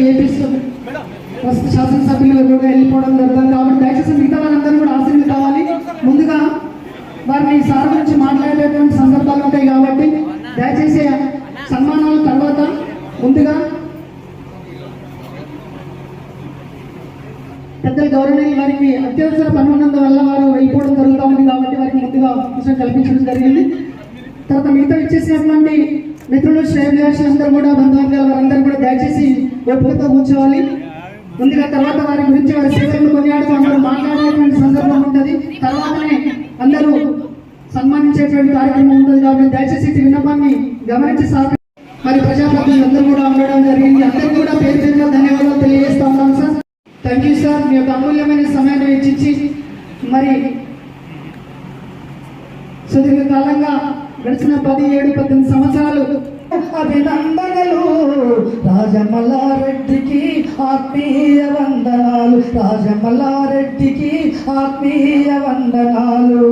పెద్దలు ఏపిస్తుంది ప్రస్తుత శాసనసభ్యులు కూడా వెళ్ళిపోవడం జరుగుతుంది కాబట్టి దయచేసి మిగతా వాళ్ళందరూ కూడా ఆశీర్వది కావాలి. ముందుగా వారిని సార్ గురించి మాట్లాడేటువంటి సందర్భాలు ఉంటాయి కాబట్టి దయచేసి సన్మానాల తర్వాత ముందుగా పెద్దల గౌరవనీయులు వారికి అత్యవసర పని ఉన్నందువల్ల వారు వెళ్ళిపోవడం జరుగుతూ ఉంది కాబట్టి వారికి ముందుగా విషయం కల్పించడం జరిగింది. తర్వాత మిగతా ఇచ్చేసినటువంటి మిత్రులు శ్రేయభిలాషులు అందరూ కూడా బంధువర్గాలు వారందరూ కూడా దయచేసి ఓపికతో కూర్చోవాలి? ముందుగా తర్వాత వారి గురించి వారి సేవలను కొనియాడుతూ అందరూ మాట్లాడేటువంటి సందర్భం ఉంటుంది. తర్వాతనే అందరూ సన్మానించేటువంటి కార్యక్రమం ఉంటుంది కాబట్టి దయచేసి విన్నపాన్ని గమనించి సాగు మరి ప్రజాప్రతినిధులు అందరూ కూడా ఉండడం జరిగింది. అందరికీ కూడా పేరు పేరుగా ధన్యవాదాలు తెలియజేస్తా ఉన్నాం సార్. థ్యాంక్ యూ సార్ మీ యొక్క అమూల్యమైన సమయాన్ని వెచ్చించి మరి సుదీర్ఘకాలంగా గడిచిన పది ఏడు పద్దెనిమిది సంవత్సరాలు అభినందనలు. రాజమల్లారెడ్డికి ఆత్మీయ వందనాలు. రాజమల్లారెడ్డికి ఆత్మీయ వందనాలు.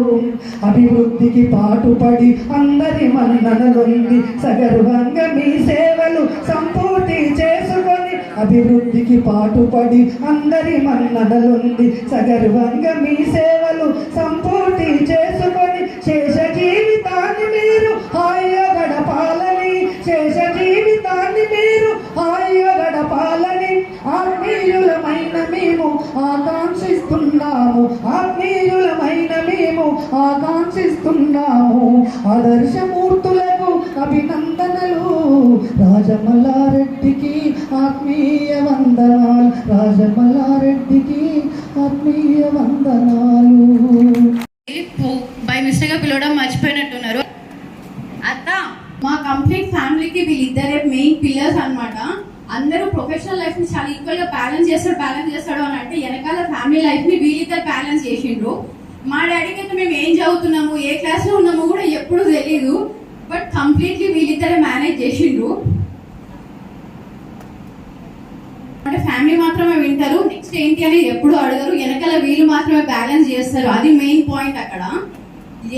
అభివృద్ధికి పాటుపడి అందరి మన్ననలుంది సగర్వంగా మీ సేవలు సంపూర్తి చేసుకొని అభివృద్ధికి పాటుపడి అందరి మన్ననలుంది సగర్వంగా మీ సేవలు ఆకాంక్షిస్తున్నాము. ఆత్మీయులమైన మేము ఆకాంక్షిస్తున్నాము. ఆదర్శమూర్తులకు అభినందనలు. రాజమల్లారెడ్డికి ఆత్మీయ వందనాలు. రాజమల్లారెడ్డికి ఆత్మీయ వందనాలు బై మిస్టేక్గా పిలవడం మర్చిపోయినట్టున్నారు అత్త మా కంప్లీట్ ఫ్యామిలీకి వీళ్ళిద్దరే మెయిన్ పిల్లర్స్ అన్నమాట అందరూ ప్రొఫెషనల్ లైఫ్ని చాలా ఈక్వల్గా బ్యాలెన్స్ చేస్తాడు బ్యాలెన్స్ చేస్తాడు అని అంటే వెనకాల ఫ్యామిలీ లైఫ్ని వీళ్ళిద్దరు చెప్పిండ్రు. మా డాడీకి అయితే మేము ఏం చదువుతున్నాము ఏ క్లాస్లో ఉన్నాము కూడా ఎప్పుడు తెలియదు బట్ కంప్లీట్లీ వీళ్ళిద్దరే మేనేజ్ చేసిండ్రు. అంటే ఫ్యామిలీ మాత్రమే వింటారు నెక్స్ట్ ఏంటి అని ఎప్పుడు అడగరు. వెనకాల వీళ్ళు మాత్రమే బ్యాలెన్స్ చేస్తారు. అది మెయిన్ పాయింట్ అక్కడ.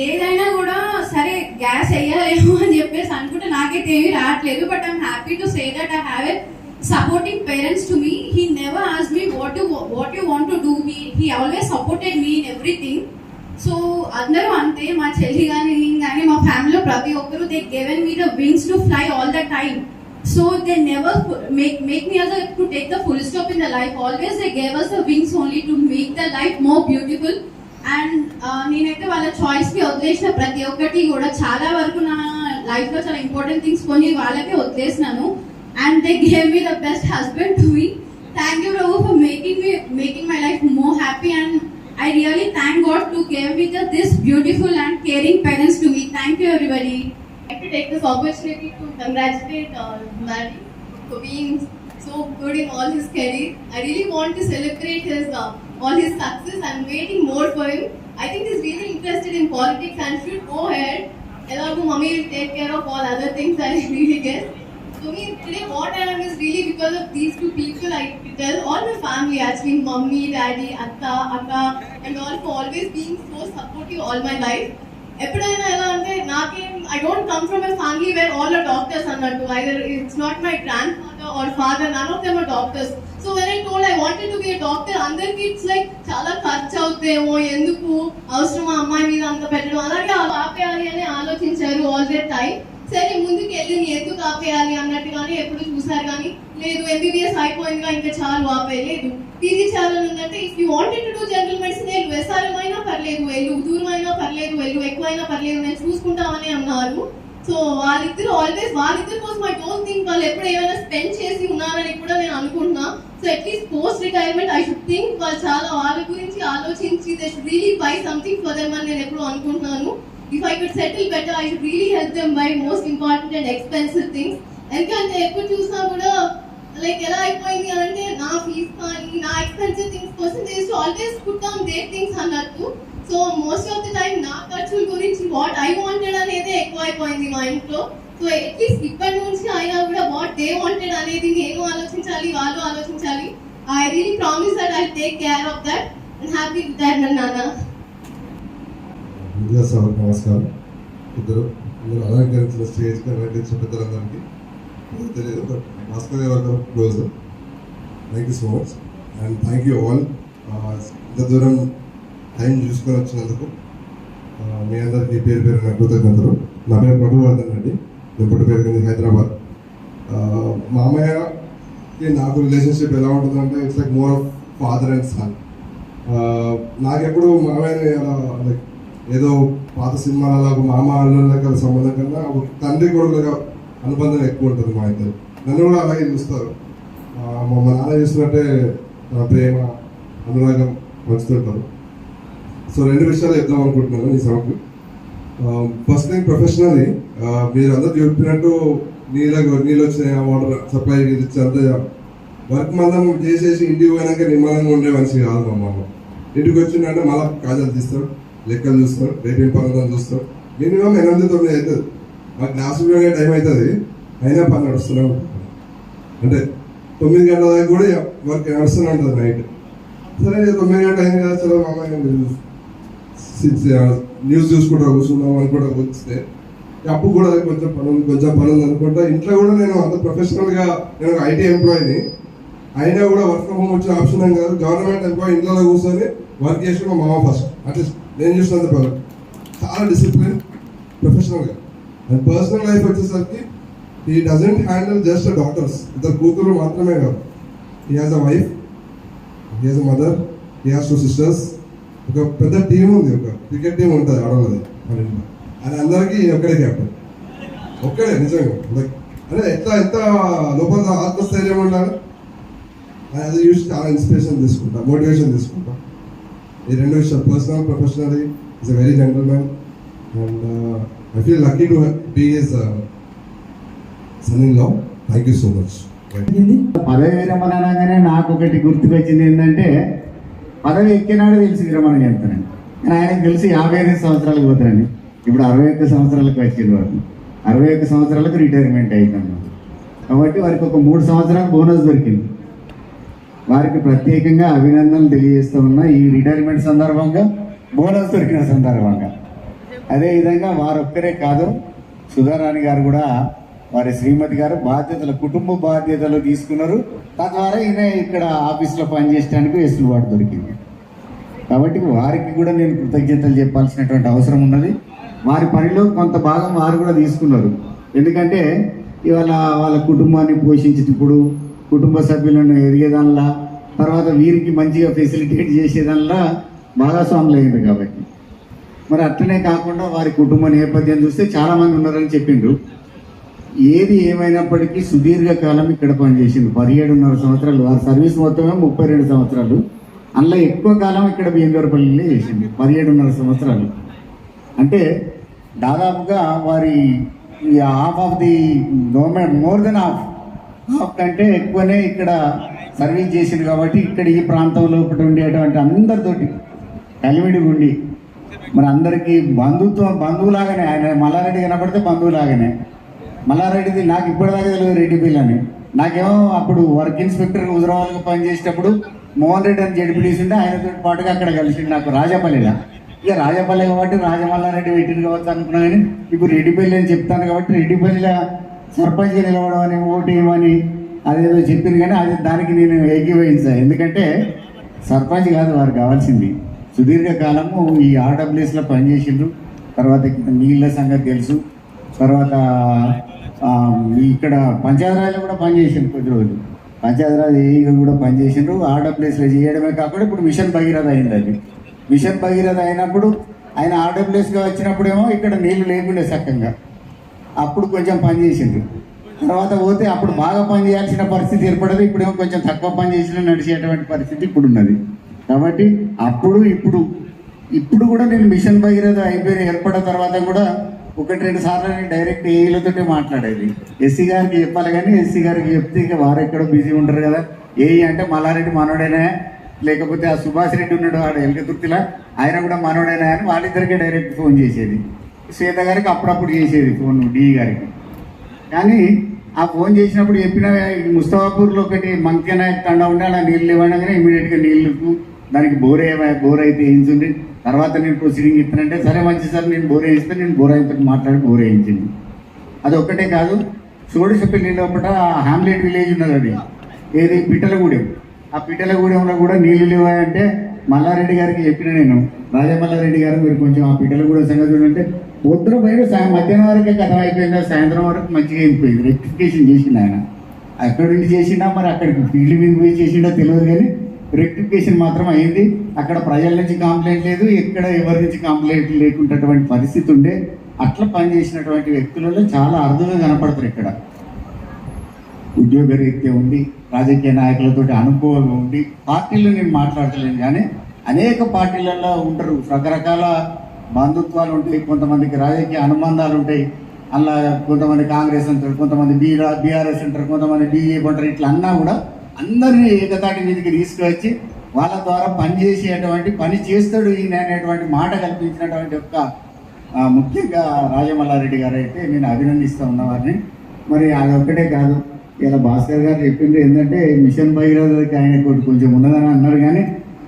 ఏదైనా కూడా సరే గ్యాస్ వేయాలేమో అని చెప్పేసి అనుకుంటే నాకైతే ఏమీ రావట్లేదు. But I'm happy to say that I have a supporting parents to me he never ask me what you what you want to do me he always supported me in everything so అందరూ అంతే. మా చెల్లి కానీ నేను కానీ మా ఫ్యామిలీలో ప్రతి ఒక్కరు they given me the wings to fly all the time so they never make make me other to take the full stop in the life always they gave us the wings only to make the life more beautiful and నేనైతే వాళ్ళ చాయిస్కి వదిలేసిన ప్రతి ఒక్కటి కూడా చాలా వరకు నా లైఫ్లో చాలా ఇంపార్టెంట్ థింగ్స్ కొన్ని వాళ్ళకే వదిలేసినాను. and they gave me the best husband to me. Thank you, Prabhu, for making me making my life more happy and I really thank God to give me the, this beautiful and caring parents to me. Thank you, everybody. I'd like to take this opportunity to congratulate uh, Mary for being so good in all his career. I really want to celebrate his uh, all his success. I'm waiting more for him. I think he's really interested in politics and should go ahead. Along with mommy will take care of all other things I really guess. For me today, what I am is really because of these two people. I tell. All my family actually, mommy, daddy, atta, akka, and all for always being so supportive all my life. ఎప్పుడైనా ఎలా అంటే నాకేం I don't come from a family where all are doctors అన్నట్టు either it's not my grandfather or father none of them are doctors so when I told I wanted to be doctor అందరికి it's like చాలా ఖర్చు అవుతాయేమో ఎందుకు? అవసరమా? అమ్మాయి మీద అంత పెట్టడం. అలాగే ఆపేయాలి అని ఆలోచించారు ఆల్ దే టైం సరే ముందుకు వెళ్ళి నీ ఎందుకు ఆపేయాలి అన్నట్టుగానే ఎప్పుడు చూసారు కానీ లేదు ఎంబీబీఎస్ అయిపోయిందిగా ఇంకా చాలు ఆపేయలేదు. పీజీ చేయాలని ఉందంటే if you wanted to do general medicine వెళ్ళు. ఎస్ఆర్ఎం అయినా పర్లేదు వెళ్ళు. దూరం అయినా పర్లేదు వెళ్ళు. ఎక్కువైనా పర్లేదు నేను చూసుకుంటామని అన్నారు. సో వాళ్ళిద్దరు ఆల్వేస్ వాళ్ళిద్దరి కోసం ఐ డోంట్ థింక్ వాళ్ళు ఎప్పుడు ఏమైనా స్పెండ్ చేసి ఉన్నారని కూడా నేను అనుకుంటున్నా. So at least post retirement I should think వాళ్ళు చాలా వాళ్ళ గురించి ఆలోచించి they should really buy something for them అని నేను ఎప్పుడు అనుకుంటున్నాను. If I could settle better I should really help them buy most important and expensive things ఎందుకంటే ఎప్పుడు చూసినా కూడా లైక్ ఎలా అయిపోయింది అని అంటే నా ఫీజ్ కానీ నా ఎక్స్పెన్సివ్ థింగ్స్ కోసం they always put on their things అన్నట్టు. So most of the time నా ఖర్చుల గురించి వాట్ ఐ వాంటెడ్ అనేది ఎక్కువ అయిపోయింది మా ఇంట్లో. సో అట్లీస్ట్ ఇప్పటి నుంచి అయినా కూడా వాట్ దే వాంటెడ్ అనేది నేను ఆలోచించాలి వాళ్ళు ఆలోచించాలి. I really promise that I take care of that and happy with that నాన్న. ముందుగా సార్ నమస్కారం. ఇద్దరు మీరు అలంకరించిన స్టేజ్కి అలంకరించిన పెద్దలందరికీ తెలియదు బట్ భాస్కర్ గారు close thank you so much and thank you all ఇంత దూరం టైం చూసుకొని వచ్చినందుకు మీ అందరికీ పేరు పేరు నా కృతజ్ఞతలు. నా పేరు ప్రభువర్ధన్ అండి నేను పుట్టి పెరిగింది హైదరాబాద్. మామయ్యకి నాకు రిలేషన్షిప్ ఎలా ఉంటుందంటే it's like more of father and son నాకెప్పుడు మామయ్య లైక్ ఏదో పాత సినిమాలలో మామ అల్లుళ్ళ సంబంధం కన్నా ఒక తండ్రి కొడుకులుగా అనుబంధం ఎక్కువ ఉంటుంది మా ఇద్దరు. నన్ను కూడా అలాగే చూస్తారు. మా మా నాన్న చూసినట్టే నా ప్రేమ అనురాగం పంచుతుంటారు. సో రెండు విషయాలు చెప్దాం అనుకుంటున్నాను ఈ సభకు. ఫస్ట్ థింగ్ ప్రొఫెషనల్లీ మీరు అందరూ చెప్పినట్టు నీళ్ళ నీళ్ళు వచ్చినాయి వాటర్ సప్లై ఇచ్చి అంతా వర్క్ మనం చేసేసి ఇంటికి పోయినాక నిమ్మలంగా ఉండే మనిషి కాదు మా మామ. ఇంటికి వచ్చిందంటే మళ్ళీ కాజాలు తీస్తాడు. లెక్కలు చూస్తాడు రేటింగ్ పనులను చూస్తాడు మినిమం ఎనిమిది తొమ్మిది అవుతుంది. మాకు నాసుగా టైం అవుతుంది. అయినా పని నడుస్తూనే ఉంటుంది. అంటే తొమ్మిది గంటల దాకా కూడా వర్క్ నడుస్తూనే ఉంటుంది నైట్. సరే తొమ్మిది గంటల అయింది కదా చలో మామయ్య న్యూస్ చూసుకుంటా కూర్చున్నాం అనుకుంటా వస్తే అప్పుడు కూడా కొంచెం పనులు కొంచెం పనులు అనుకుంటా ఇంట్లో కూడా నేను అంత ప్రొఫెషనల్గా నేను నేను ఐటీ ఎంప్లాయీని అయినా కూడా వర్క్ ఫ్రమ్ హోమ్ వచ్చిన ఆప్షన్ ఏం కాదు. గవర్నమెంట్ ఎంప్లాయీ ఇంట్లో కూర్చొని వర్క్ చేసి మా మామ ఫస్ట్ అట్లీస్ట్ నేను చూసినంత పని చాలా డిసిప్లిన్ ప్రొఫెషనల్గా అండ్ పర్సనల్ లైఫ్ వచ్చేసరికి he doesn't handle just doctors ఇద్దరు కూతురు మాత్రమే కాదు. He has a wife he has a mother he has two sisters ఒక పెద్ద టీం ఉంది ఒక క్రికెట్ టీం ఉంటుంది ఆడవాళ్ళది మన ఇంట్లో అది అందరికీ ఒక్కడే క్యాప్టెన్ ఒక్కడే నిజంగా. లైక్ అంటే ఎంత ఎంత లోపల ఆత్మస్థైర్యం ఉండాలి? అది చూసి చాలా ఇన్స్పిరేషన్ తీసుకుంటా మోటివేషన్ తీసుకుంటా. ఈ రెండు విషయాలు personal professionally is a very gentlemen and I feel lucky to be his son in thank you so much పదవి విరమణ అనగానే నాకు ఒకటి గుర్తుకొచ్చింది ఏంటంటే పదవి ఎక్కినాడు తెలిసి విరమణ చెప్తానండి కానీ ఆయనకు తెలిసి యాభై ఐదు సంవత్సరాలకు పోతానండి. ఇప్పుడు అరవై ఒక్క సంవత్సరాలకు వచ్చింది వారు అరవై ఒక్క సంవత్సరాలకు రిటైర్మెంట్ అయిందన్నమాట కాబట్టి వారికి ఒక మూడు సంవత్సరాలు బోనస్ దొరికింది. వారికి ప్రత్యేకంగా అభినందనలు తెలియజేస్తూ ఉన్నా ఈ రిటైర్మెంట్ సందర్భంగా బోనస్ దొరికిన సందర్భంగా. అదేవిధంగా వారొక్కరే కాదు సుధారాణి గారు కూడా వారి శ్రీమతి గారు బాధ్యతలు కుటుంబ బాధ్యతలు తీసుకున్నారు. తద్వారా ఈయన ఇక్కడ ఆఫీస్లో పనిచేయడానికి వెసులుబాటు దొరికింది. కాబట్టి వారికి కూడా నేను కృతజ్ఞతలు చెప్పాల్సినటువంటి అవసరం ఉన్నది. వారి పనిలో కొంత భాగం వారు కూడా తీసుకున్నారు. ఎందుకంటే ఇవాళ వాళ్ళ కుటుంబాన్ని పోషించేటప్పుడు కుటుంబ సభ్యులను ఎదిగేదానిలా తర్వాత వీరికి మంచిగా ఫెసిలిటేట్ చేసేదానిలా భాగస్వాములు అయ్యారు కాబట్టి. మరి అట్లనే కాకుండా వారి కుటుంబ నేపథ్యం చూస్తే చాలామంది ఉన్నారని చెప్పిండ్రు. ఏది ఏమైనప్పటికీ సుదీర్ఘకాలం ఇక్కడ పనిచేసింది. పదిహేడున్నర సంవత్సరాలు వారి సర్వీస్ మొత్తమే ముప్పై రెండు సంవత్సరాలు. అందులో ఎక్కువ కాలం ఇక్కడ భీమవరపల్లిలో చేసింది పదిహేడున్నర సంవత్సరాలు. అంటే దాదాపుగా వారి half of the government more than half అంటే కంటే ఎక్కువనే ఇక్కడ సర్వీస్ చేసింది కాబట్టి ఇక్కడ ఈ ప్రాంతంలో ఒకటి ఉండేటువంటి అందరితోటి కలిమిడి ఉండి మరి అందరికీ బంధుత్వం బంధువులాగానే ఆయన మల్లారెడ్డి కనపడితే బంధువులాగానే. మల్లారెడ్డిది నాకు ఇప్పటిదాకా తెలియదు రెడ్డి బిల్ అని నాకేమో అప్పుడు వర్క్ ఇన్స్పెక్టర్ హుజరాబాద్లో పనిచేసేటప్పుడు మోహన్ రెడ్డి అని జడ్పీటీసీ ఉంటే ఆయనతో పాటుగా అక్కడ కలిసింది నాకు రాజపల్లిలో. ఇక రాజపల్లి కాబట్టి రాజమల్లారెడ్డి పెట్టింది కావచ్చు అనుకున్నా కానీ ఇప్పుడు రెడ్డిపల్లి అని చెప్తాను కాబట్టి రెడ్డిపల్లిలో సర్పంచ్ నిలవడం అని ఓటు ఇవ్వని అదేదో చెప్పింది కానీ అది దానికి నేను ఏకీభవించా. ఎందుకంటే సర్పంచ్ కాదు వారు కావాల్సింది. సుదీర్ఘకాలము ఈ ఆర్డబ్ల్యూఎస్లో పనిచేసిండ్రు. తర్వాత నీళ్ళ సంగతి తెలుసు. తర్వాత ఇక్కడ పంచాయతీరాజ్లో కూడా పనిచేసిండ్రు కొద్ది రోజులు. పంచాయతీరాజ్ ఏఈగా కూడా పనిచేసిండ్రు. ఆర్డబ్ల్యూఎస్లో చేయడమే కాకుండా ఇప్పుడు మిషన్ భగీరథ అయింది అది. మిషన్ భగీరథ అయినప్పుడు ఆయన ఆర్డబ్ల్యూఎస్గా వచ్చినప్పుడేమో ఇక్కడ నీళ్ళు లేకుండే చక్కగా అప్పుడు కొంచెం పని చేసిండ్రు తర్వాత పోతే అప్పుడు బాగా పని చేయాల్సిన పరిస్థితి ఏర్పడదు. ఇప్పుడేమో కొంచెం తక్కువ పని చేసిన నడిచేటువంటి పరిస్థితి ఇప్పుడు ఉన్నది కాబట్టి అప్పుడు ఇప్పుడు ఇప్పుడు కూడా నేను మిషన్ భగీరథ అయిపోయిన ఏర్పడిన తర్వాత కూడా ఒకటి రెండు సార్లు నేను డైరెక్ట్ ఏఈలతోటే మాట్లాడేది. ఎస్సీ గారికి చెప్పాలి కానీ ఎస్సీ గారికి చెప్తే ఇక వారు ఎక్కడో బిజీ ఉంటారు కదా. ఏఈ అంటే మల్లారెడ్డి మనోడేనా? లేకపోతే ఆ సుభాష్ రెడ్డి ఉన్నాడు ఆడ ఎలకతుర్తిలా. ఆయన కూడా మనోడేనా అని వాళ్ళిద్దరికే డైరెక్ట్ ఫోన్ చేసేది. శ్వేత గారికి అప్పుడప్పుడు చేసేది ఫోన్ డి గారికి. కానీ ఆ ఫోన్ చేసినప్పుడు చెప్పిన ఈ ఒకటి మంక్య నాయక్ తండా ఉండే అలా నీళ్ళు ఇవ్వగానే ఇమీడియట్గా నీళ్ళు దానికి బోర్ బోర్ అయితే వేయించింది. తర్వాత నేను ప్రొసీడింగ్ ఇస్తానంటే సరే మంచి సార్ నేను బోర్ వేయిస్తే నేను బోర్ అయితే మాట్లాడి బోర్ వేయించింది. అది ఒక్కటే కాదు షోడశపల్లి లోపల హామ్లెట్ విలేజ్ ఉన్నది అది. ఏది? పిట్టలగూడెం. ఆ పిట్టలగూడెంలో కూడా నీళ్ళు లేవాయంటే మల్లారెడ్డి గారికి చెప్పిన నేను రాజమల్లారెడ్డి గారు మీరు కొంచెం ఆ పిట్టలగూడెం సంగతి చూడంటే పొద్దున పోయిన మధ్యాహ్నం వరకే కథ అయిపోయిందా? సాయంత్రం వరకు మంచిగా అయిపోయింది రెక్టిఫికేషన్ చేసిండు ఆయన. అక్కడ నుండి చేసిండా? మరి అక్కడికి ఫీల్డ్ మీద పోయి చేసిండో? తెలియదు కానీ రెక్టిఫికేషన్ మాత్రం అయింది. అక్కడ ప్రజల నుంచి కంప్లైంట్ లేదు. ఎక్కడ ఎవరి నుంచి కంప్లైంట్ లేకుంటటువంటి పరిస్థితి ఉండే అట్లా పనిచేసినటువంటి వ్యక్తులలో చాలా అరుదుగా కనపడతారు ఇక్కడ. ఉద్యోగ రీత్యా ఉండి రాజకీయ నాయకులతో అనుభవం ఉండి పార్టీలు నేను మాట్లాడలేను కానీ అనేక పార్టీలలో ఉంటారు. రకరకాల బంధుత్వాలు ఉంటాయి కొంతమందికి రాజకీయ అనుబంధాలు ఉంటాయి. అలా కొంతమంది కాంగ్రెస్ అంటారు కొంతమంది బీరా బీఆర్ఎస్ అంటారు కొంతమంది బీజేపీ అంటారు. ఇట్లా అన్నా కూడా అందరినీ ఏకతాటి మీదకి తీసుకువచ్చి వాళ్ళ ద్వారా పనిచేసేటువంటి పని చేస్తాడు ఈయన అనేటువంటి మాట కల్పించినటువంటి యొక్క ముఖ్యంగా రాజమల్లారెడ్డి గారు అయితే నేను అభినందిస్తూ ఉన్న వారిని మరి అది ఒక్కటే కాదు ఇలా భాస్కర్ గారు చెప్పింది ఏంటంటే మిషన్ భగీరథకి ఆయన కొంచెం ఉన్నదని అన్నారు కానీ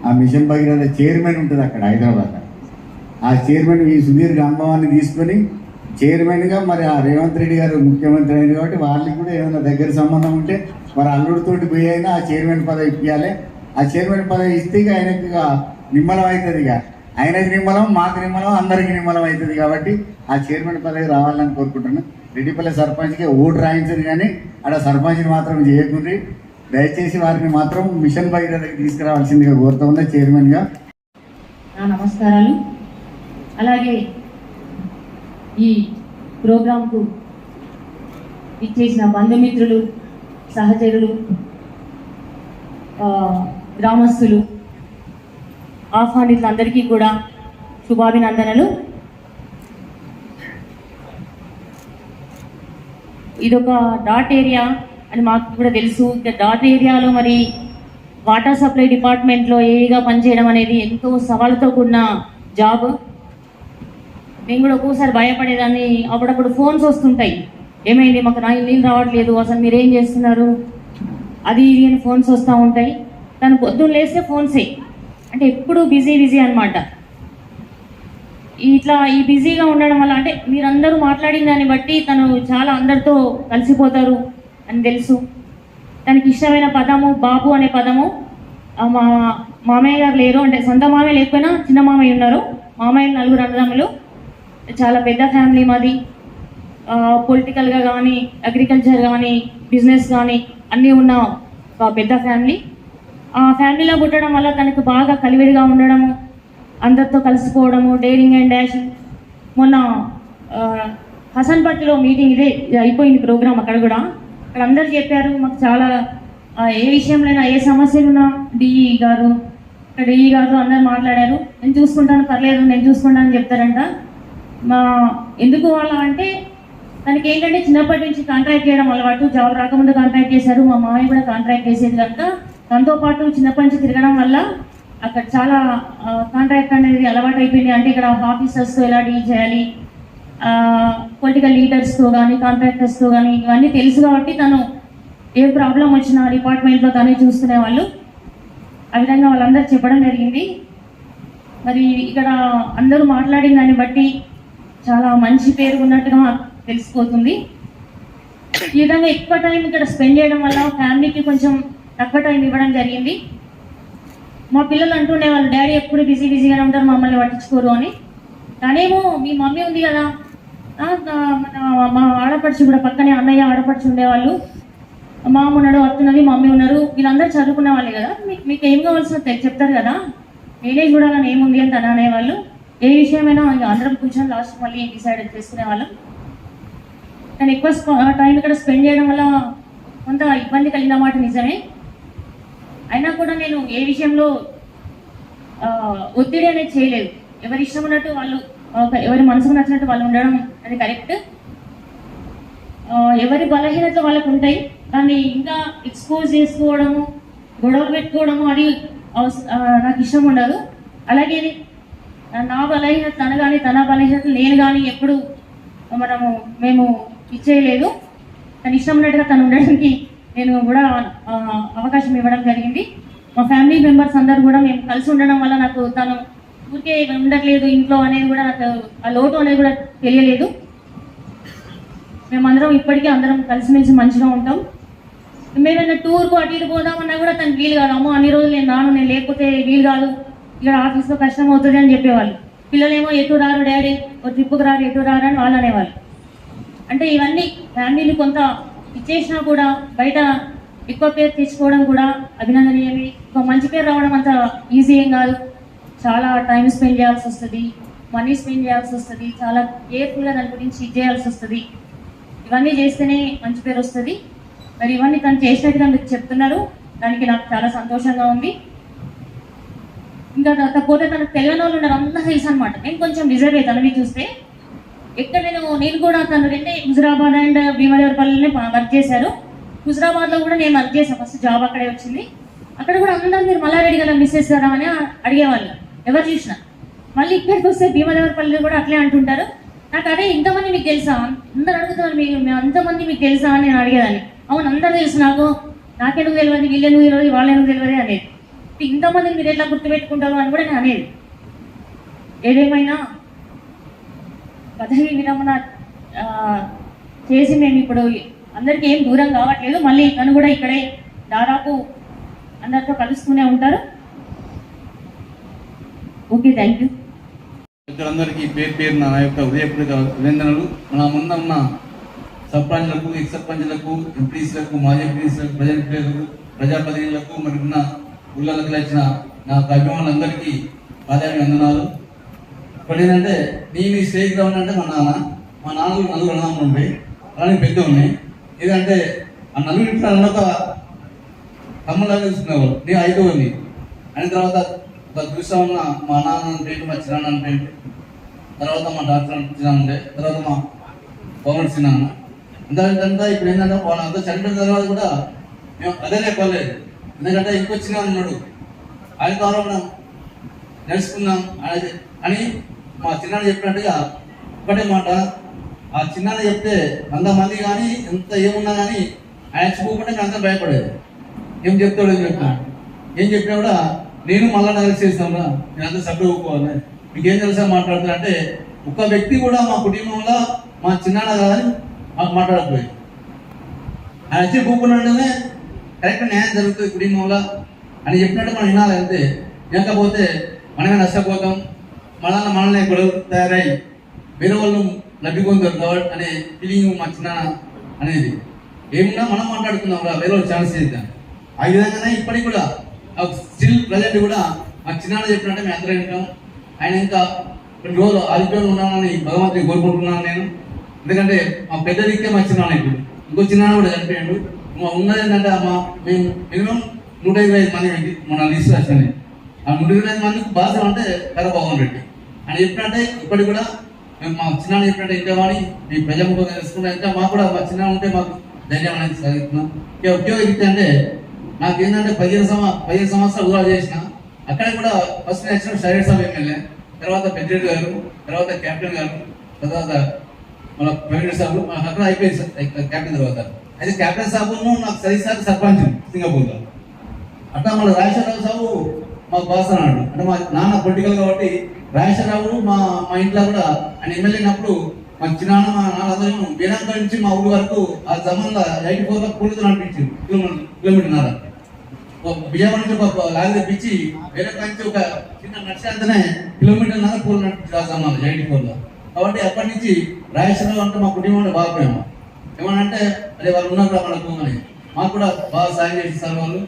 ఆ మిషన్ భగీరథ చైర్మన్ ఉంటుంది అక్కడ హైదరాబాద్ ఆ చైర్మన్ ఈ సుధీర్ అనుభవాన్ని తీసుకొని చైర్మన్గా మరి ఆ రేవంత్ రెడ్డి గారు ముఖ్యమంత్రి అయింది కాబట్టి వాళ్ళకి కూడా ఏమైనా దగ్గర సంబంధం ఉంటే మరి అల్లుడితోటి పోయి అయినా ఆ చైర్మన్ పదవి ఇప్పించాలి ఆ చైర్మన్ పదవి ఇస్తే ఇక ఆయనకి ఇక నిమ్మలం అవుతుంది ఇక. ఆయనకి నిమ్మలం మాకు నిమ్మలం అందరికి నిమ్మలం అవుతుంది కాబట్టి ఆ చైర్మన్ పదవి రావాలని కోరుకుంటున్నాను. రెడ్డిపల్లి సర్పంచ్కి ఓటు రాయించరు కానీ ఆడ సర్పంచ్ని మాత్రం చేయకుండ్రి. దయచేసి వారిని మాత్రం మిషన్ భగీరథకి తీసుకురావాల్సిందిగా కోరుతా ఉన్నా చైర్మన్గా. నమస్కారాలు. అలాగే ఈ ప్రోగ్రాంకు ఇచ్చేసిన బంధుమిత్రులు సహచరులు గ్రామస్తులు ఆహ్వానితులందరికీ కూడా శుభాభినందనలు. ఇదొక డాట్ ఏరియా అని మాకు కూడా తెలుసు. డాట్ ఏరియాలో మరి వాటర్ సప్లై డిపార్ట్మెంట్లో ఏగా పనిచేయడం అనేది ఎంతో సవాళ్ళతో కూడిన జాబ్. నేను కూడా ఒక్కోసారి భయపడేదాన్ని. అప్పుడప్పుడు ఫోన్స్ వస్తుంటాయి. ఏమైంది? మాకు నా నీళ్ళు రావట్లేదు. అసలు మీరు ఏం చేస్తున్నారు? అది ఇది అని ఫోన్స్ వస్తూ ఉంటాయి. తను పొద్దున్న లేస్తే ఫోన్సే. అంటే ఎప్పుడు బిజీ బిజీ అనమాట ఇట్లా ఈ బిజీగా ఉండడం వల్ల అంటే మీరందరూ మాట్లాడిన దాన్ని బట్టి తను చాలా అందరితో కలిసిపోతారు అని తెలుసు. తనకి ఇష్టమైన పదము బాబు అనే పదము మా మామయ్య గారు లేరు. అంటే సొంత మామయ్య లేకపోయినా చిన్న మామయ్య ఉన్నారు. మామయ్య నలుగురు అన్నదమ్ములు. చాలా పెద్ద ఫ్యామిలీ మాది. పొలిటికల్గా కానీ అగ్రికల్చర్ కానీ బిజినెస్ కానీ అన్నీ ఉన్న ఒక పెద్ద ఫ్యామిలీ ఆ ఫ్యామిలీలో పుట్టడం వల్ల తనకు బాగా కలివిడిగా ఉండడము అందరితో కలిసిపోవడము డేరింగ్ అండ్ డాష్ మొన్న ఆ, హసన్పట్టిలో మీటింగ్ ఇదే అయిపోయింది ప్రోగ్రామ్ అక్కడ కూడా. అక్కడ అందరు చెప్పారు మాకు చాలా ఏ విషయంలో ఏ సమస్యలున్నా డిఈ గారు ఇక్కడ డిఈ గారు అందరు మాట్లాడారు. నేను చూసుకుంటాను పర్లేదు నేను చూసుకుంటాను చెప్తారంట. మా ఎందుకు వాళ్ళ అంటే తనకి ఏంటంటే చిన్నప్పటి నుంచి కాంట్రాక్ట్ చేయడం అలవాటు జాబ్ రాకముందు కాంట్రాక్ట్ చేశారు మా మామయ్య కూడా కాంట్రాక్ట్ చేసేది కనుక తనతో పాటు చిన్నప్పటి నుంచి తిరగడం వల్ల అక్కడ చాలా కాంట్రాక్ట్ అనేది అలవాటు అయిపోయింది. అంటే ఇక్కడ ఆఫీసర్స్తో ఎలా డీల్ చేయాలి పొలిటికల్ లీడర్స్తో కానీ కాంట్రాక్టర్స్తో కానీ ఇవన్నీ తెలుసు కాబట్టి తను ఏ ప్రాబ్లం వచ్చినా డిపార్ట్మెంట్లో తనే చూసుకునేవాళ్ళు ఆ విధంగా వాళ్ళందరూ చెప్పడం జరిగింది. మరి ఇక్కడ అందరూ మాట్లాడిన దాన్ని బట్టి చాలా మంచి పేరు ఉన్నట్టుగా తెలిసిపోతుంది. ఈ విధంగా ఎక్కువ టైం ఇక్కడ స్పెండ్ చేయడం వల్ల ఫ్యామిలీకి కొంచెం తక్కువ టైం ఇవ్వడం జరిగింది. మా పిల్లలు అంటుండే వాళ్ళు డాడీ ఎప్పుడు బిజీ బిజీగానే ఉంటారు మమ్మల్ని పట్టించుకోరు అని. తనేమో మీ మమ్మీ ఉంది కదా. మన మా ఆడపడుచు కూడా పక్కనే అన్నయ్య ఆడపడుచు ఉండేవాళ్ళు. మామ ఉన్నాడు అత్తున్నది మమ్మీ ఉన్నారు. వీళ్ళందరూ చదువుకునే వాళ్ళే కదా. మీకు మీకు ఏం కావాల్సిన చెప్తారు కదా. నేనే చూడాలని ఏముంది అని తను అనేవాళ్ళు. ఏ విషయమైనా అందరం కూర్చొని లాస్ట్ మళ్ళీ డిసైడ్ చేసుకునే వాళ్ళం. కానీ ఎక్కువ టైం ఇక్కడ స్పెండ్ చేయడం వల్ల కొంత ఇబ్బంది కలిగిన మాట నిజమే. అయినా కూడా నేను ఏ విషయంలో ఒత్తిడి అనేది చేయలేదు. ఎవరి ఇష్టం ఉన్నట్టు వాళ్ళు ఎవరి మనసుకు నచ్చినట్టు వాళ్ళు ఉండడం అది కరెక్ట్ ఎవరి బలహీనతలు వాళ్ళకు ఉంటాయి. దాన్ని ఇంకా ఎక్స్పోజ్ చేసుకోవడము గొడవ పెట్టుకోవడము అది అవస- నాకు ఇష్టం ఉండదు. అలాగే నా బలహీనత తన కానీ తన బలహీనత నేను కానీ ఎప్పుడు మనము మేము ఇచ్చేయలేదు. తను ఇష్టం ఉన్నట్టుగా తను ఉండడానికి నేను కూడా అవకాశం ఇవ్వడం జరిగింది. మా ఫ్యామిలీ మెంబర్స్ అందరు కూడా మేము కలిసి ఉండడం వల్ల నాకు తను ఊరికే ఉండట్లేదు ఇంట్లో అనేది కూడా నాకు ఆ లోటు అనేది కూడా తెలియలేదు. మేమందరం ఇప్పటికీ అందరం కలిసిమెలిసి మంచిగా ఉంటాం. మేమైనా టూర్కు అటు ఇటు పోదామన్నా కూడా తను వీలు కాదు. అమ్మో అన్ని రోజులు నేను రాను నేను లేకపోతే వీలు కాదు. ఇక్కడ ఆఫీస్లో కష్టం అవుతుంది అని చెప్పేవాళ్ళు. పిల్లలేమో ఎటు రారు డాడీ? ఓ ట్రిప్పుకు రారు ఎటు రారు అని వాళ్ళు అనేవాళ్ళు. అంటే ఇవన్నీ ఫ్యామిలీని కొంత ఇచ్చేసినా కూడా బయట ఎక్కువ పేరు తెచ్చుకోవడం కూడా అభినందనీయమే. ఒక మంచి పేరు రావడం అంత ఈజీ ఏం కాదు. చాలా టైం స్పెండ్ చేయాల్సి వస్తుంది మనీ స్పెండ్ చేయాల్సి వస్తుంది చాలా కేర్ఫుల్గా దాని గురించి ఇది చేయాల్సి వస్తుంది. ఇవన్నీ చేస్తేనే మంచి పేరు వస్తుంది. మరి ఇవన్నీ తను చేసినట్టుగా మీరు చెప్తున్నారు దానికి నాకు చాలా సంతోషంగా ఉంది. ఇంకా కాకపోతే తనకు తెలియని వాళ్ళు ఉన్నారు అందరూ తెలుసు అనమాట నేను కొంచెం రిజర్వ్ తనవి చూస్తే. ఎక్కడ నేను నేను కూడా తను రెండే హుజరాబాద్ అండ్ భీమదేవరపల్లినే వర్క్ చేశారు. హుజరాబాద్లో కూడా నేను వర్క్ చేశాను ఫస్ట్ జాబ్ అక్కడే వచ్చింది. అక్కడ కూడా అందరూ మీరు మల్లారెడ్డి గల మిస్సెస్ చేస్తారా అని అడిగేవాళ్ళు. ఎవరు చూసినా. మళ్ళీ ఇక్కడికి వస్తే భీమదేవరపల్లి కూడా అట్లే అంటుంటారు. నాకు అదే ఇంతమంది మీకు తెలుసా? అందరు అడుగుతున్నారు మీకు మేము అంతమంది మీకు తెలుసా అని నేను అడిగేదాన్ని. అవును అందరూ తెలుసు నాకు. నాకెందుకు తెలియదు వీళ్ళెందుకు తెలియదు వాళ్ళెందుకు తెలియదు అనేది. ఇంతమందిని మీరు ఎట్లా గుర్తుపెట్టుకుంటారు అని కూడా నేను అనేది. ఏదేమైనా పదవి విరమణ చేసి మేము ఇప్పుడు అందరికీ ఏం దూరం కావట్లేదు. మళ్ళీ తను కూడా ఇక్కడే దాదాపు అందరితో కలుస్తూనే ఉంటారు. Okay thank you. ఇక్కడందరికీ పేరు పేరు నా యొక్క హృదయపూర్వక అభినందనలు. మన ముందు ఉన్న సర్పంచ్లకు ఎక్స్ సర్పంచ్లకు ఎంపీసీలకు మాజీ ఎంపీసీలకు ప్రజాప్రతినిధులకు ప్రజాప్రతినిధులకు మరి ఉన్న ఊళ్ళకి వచ్చిన నా అభిమానులందరికీ పాదాభివందనాలు ఇప్పుడు ఏంటంటే నేను ఈ స్టేజ్కి రావాలంటే మా నాన్న. మా నాన్నకు నలుగురు అన్నదమ్ములు ఉండే. అలానే పెద్ద ఉన్నాయి ఏదంటే ఆ నలుగురు ఒక తమ్ముళ్ళగా చూసుకునేవారు నేను ఐదవని అయిన తర్వాత ఒక చూసా ఉన్న మా నాన్న పేరు మా చిన్న పేరు తర్వాత మా డాక్టర్ చిన్న తర్వాత మా పవన్ చిన్న ఇంత ఇప్పుడు ఏంటంటే వాళ్ళంతా చనిపోయిన తర్వాత కూడా మేము అదే చెప్పలేదు ఎందుకంటే ఇంకో చిన్న ఉన్నాడు. ఆయన ద్వారా మనం నడుచుకుందాం అనేది అని మా చిన్నాన్న చెప్పినట్టుగా ఒకటే మాట. ఆ చిన్నాన్న చెప్తే వంద మంది కానీ ఎంత ఏమున్నా కానీ ఆయన చూపుకుంటే మేము అంతా భయపడేది. ఏం చెప్తాడు ఏం చెప్తాను ఏం చెప్పినా కూడా నేను మళ్ళా నాకు చేస్తాను నేను అంతా సభ్యులు ఒప్పుకోవాలి. మీకు ఏం తెలుసా మాట్లాడుతున్నా అంటే ఒక వ్యక్తి కూడా మా కుటుంబంలో మా చిన్నాన్న కాదని మాకు మాట్లాడకపోయింది. ఆయన వచ్చి కూకున్నాడనే కరెక్ట్ న్యాయం జరుగుతుంది కుటుంబంలో అని చెప్పినట్టు మనం వినాలి అంతే. లేకపోతే మనమే నష్టపోతాం. మనల్ని మనల్ని గొడవ తయారై వేరే వాళ్ళు లబ్ధి పొందుతారు కాబట్టి అనే ఫీలింగ్ మా చిన్న అనేది. ఏమున్నా మనం మాట్లాడుతున్నాం రా వేరే వాళ్ళు ఛాన్స్ చేద్దాం ఆ విధంగానే ఇప్పటికి కూడా స్టిల్ ప్రజెంట్ కూడా మా చిన్న చెప్పినట్టే మేము అందరం వింటాం. ఆయన ఇంకా కొన్ని రోజులు ఆరోగ్యంగా ఉన్నానని భగవంతుని కోరుకుంటున్నాను నేను. ఎందుకంటే మా పెద్ద దిక్కే మా చిన్న ఇప్పుడు. ఇంకో చిన్న కూడా చనిపోయాడు. ఉన్నది ఏంటంటే మా మేము మినిమం నూట ఇరవై ఐదు మంది మన లిస్ట్ అని ఆ నూట ఇరవై ఐదు మందికి బాధ అంటే కరబాబు రెడ్డి. అని చెప్పినట్టే ఇప్పటికి కూడా మేము మా చిన్న చెప్పినట్టు ఇంకా వాడి మీ ప్రజాముఖం తెలుసుకుంటే ఇంకా మాకు కూడా మా చిన్న ఉంటే మాకు ధైర్యం అనేది సాగుతున్నాం ఇక ఉద్యోగం రీత్యా అంటే నాకు ఏంటంటే పదిహేను సంవ పదిహేను సంవత్సరాలు కూడా చేసిన అక్కడ కూడా ఫస్ట్ నేషనల్ శరీర సభ ఎమ్మెల్యే తర్వాత పెద్దిరెడ్డి గారు తర్వాత కెప్టెన్ గారు తర్వాత మన ప్రవీణ్ సాబు అక్కడ అయిపోయింది సార్ కెప్టెన్ తర్వాత. అయితే క్యాప్టెన్ సాబును నాకు సరిసారి సార్ సర్పంచ్ సింగపూర్లో. అట్లా మన రాజశేఖరరావు సాబు మాకు బాస్ అన్నాడు. అంటే మా నాన్న పొలిటికల్ కాబట్టి రాజశేఖరరావు మా మా ఇంట్లో కూడా ఆయన ఎమ్మెల్యే అయినప్పుడు మా చిన్నాన్న మా నాన్న అందరూ బీనాక నుంచి మా ఊరి వరకు ఆ జమంలో ఎయిటీ ఫోర్లో కూలితో నడిపించింది కిలోమీటర్ కిలోమీటర్న్నర. ఒక విజయవాడ నుంచి ఒక లారీ తెప్పించి వేరే నుంచి ఒక చిన్న నడిచేంతనే కిలోమీటర్ నర పూలు నడిపించి ఆ జమాన్లో ఎయిటీ ఫోర్లో. కాబట్టి అప్పటి నుంచి రాజశేఖరరావు అంటే మా కుటుంబంలో బాగా ప్రేమ. ఏమనంటే అదే వాళ్ళు ఉన్నప్పుడు మనకు అని మాకు కూడా బాగా సాయం చేస్తారు వాళ్ళు.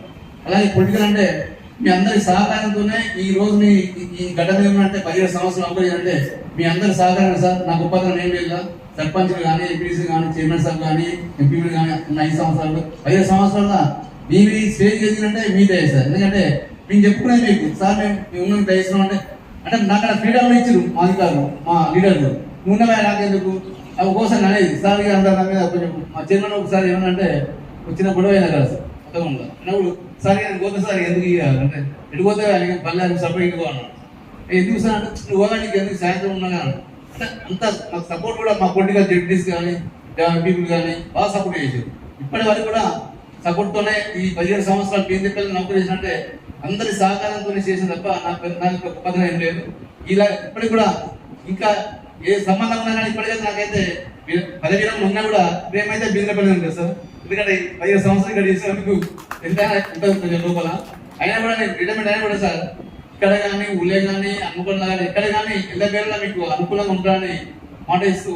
అలాగే పొలిటికల్ అంటే మీ అందరి సహకారంతోనే ఈ రోజు మీ ఈ- గడ్డ మీద అంటే పదిహేడు సంవత్సరాలు అప్పుడు అంటే మీ అందరి సహకారం సార్ నాకు ఉపద్రవం ఏం లేదు సర్పంచ్లు కానీ ఎంపీసీ కానీ చైర్మన్ సార్ కానీ ఎంపీలు కానీ ఉన్న ఐదు సంవత్సరాలు. పదిహేడు సంవత్సరాల మీరు స్టేజ్ ఎదిగినంటే మీదే సార్. ఎందుకంటే మేము చెప్పుకునే మీకు. సార్ మేము ఉన్న చేస్తున్నాం అంటే అంటే నాకు అక్కడ ఫ్రీడమ్ ఇచ్చారు మా అధికారులు మా లీడర్లు ముందమే నాకెందుకు ఒక్కోసారి అనేది సార్ ఇక అందరు నా మీద కొంచెం మా చిన్న ఒకసారి ఏమన్నా వచ్చిన గొడవ అయినా కదా సార్ కొత్తగా అన్నప్పుడు సార్ నేను పోతే సార్ ఎందుకు ఇవ్వాలి అంటే ఎటు పోతే ఆయన పల్లె సపోర్ట్ ఇంటికి అన్నాడు ఎందుకు సార్ అంటే నువ్వు పోగా ఎందుకు సాయంత్రం ఉన్నా కానీ అంత మాకు సపోర్ట్ కూడా మా పొలిటికల్ జడ్పీస్ కానీ పీపుల్ కానీ బాగా సపోర్ట్ చేశారు. ఇప్పటి వరకు కూడా సపోర్ట్తోనే ఈ పదిహేడు సంవత్సరాలు పేద పిల్లలు నౌకరీ చేసినట్టే అందరి సహకారంతోనే చేసిన తప్ప నాకు నాకు గొప్పతనం ఏం లేదు. ఇలా ఇప్పటికి కూడా ఇంకా ఏ సంబంధం ఉన్నా కానీ ఇప్పటికైతే నాకైతే వీ- పదవీరం ఉన్నా కూడా ప్రేమైతే బీదపల్లి ఉంటుంది సార్. ఎందుకంటే ఈ పదిహేడు సంవత్సరాలు ఇక్కడ చేసినందుకు ఎంతైనా ఉంటుంది కొంచెం లోపల? అయినా కూడా నేను రిటైర్మెంట్ అయినా కూడా సార్ ఇక్కడ కానీ ఊళ్ళే కానీ అనుకున్నా కానీ ఎక్కడ కానీ ఎంత పేరులో మీకు అనుకూలంగా ఉంటారని మాట ఇస్తూ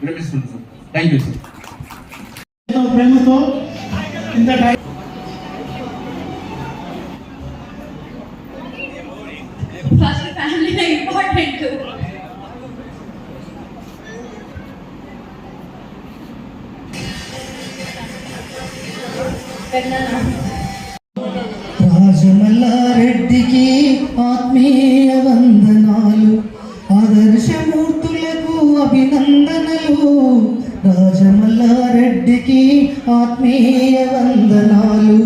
విరమిస్తున్నాను సార్. థ్యాంక్ యూ సార్ ఎంతో ప్రేమతో ఇంత టైం ఫస్ట్ ఫ్యామిలీ ఇంపార్టెంట్ రాజమల్లారెడ్డికి ఆత్మీయ వందనాలు ఆదర్శమూర్తులకు అభినందనలు. రాజమల్లారెడ్డికి ఆత్మీయ వందనాలు.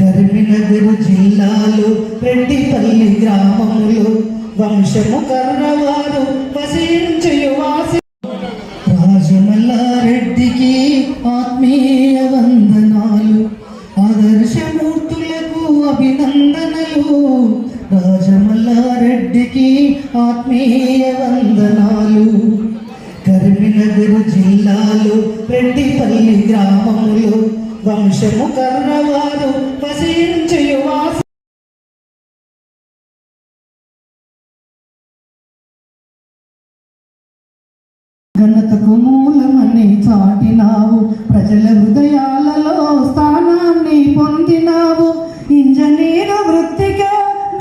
కరీంనగర్ జిల్లాలో రెడ్డిపల్లి గ్రామంలో వంశము వసించు ఘనతకు మూలమని చాటినావు. ప్రజల హృదయాలలో స్థానాన్ని పొందినావు. ఇంజనీర వృత్తిగా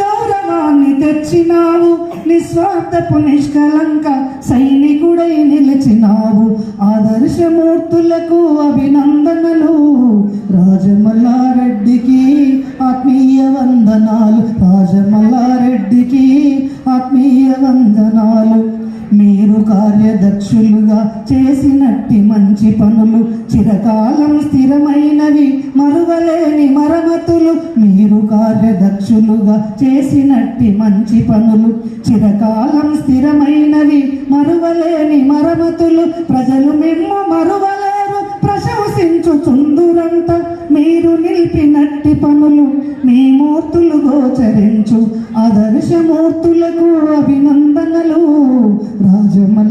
గౌరవాన్ని తెచ్చినావు. నిస్వార్థపు నిష్కలంక సైనికుడై నిలిచినావు. ఆదర్శమూర్తులకు అభినందనలు. రాజమల్లారెడ్డికి ఆత్మీయ వందనాలు. రాజమల్లారెడ్డికి ఆత్మీయ వందనాలు. మీరు కార్యదక్షులుగా చేసినట్టి మంచి పనులు. చిరకాలం స్థిరమైనవి మరువలేని కార్యదక్షులుగా చేసినట్టి మంచి పనులు. చిరకాలం స్థిరమైనవి మరువలేని మరమతులు ప్రజలు మిమ్ము మరువలేరు. ప్రశంసించుచుందురంట మీరు నిలిపినట్టి పనులు. మీ మూర్తులు గోచరించు. ఆదర్శమూర్తులకు అభినందనలు. రాజమల్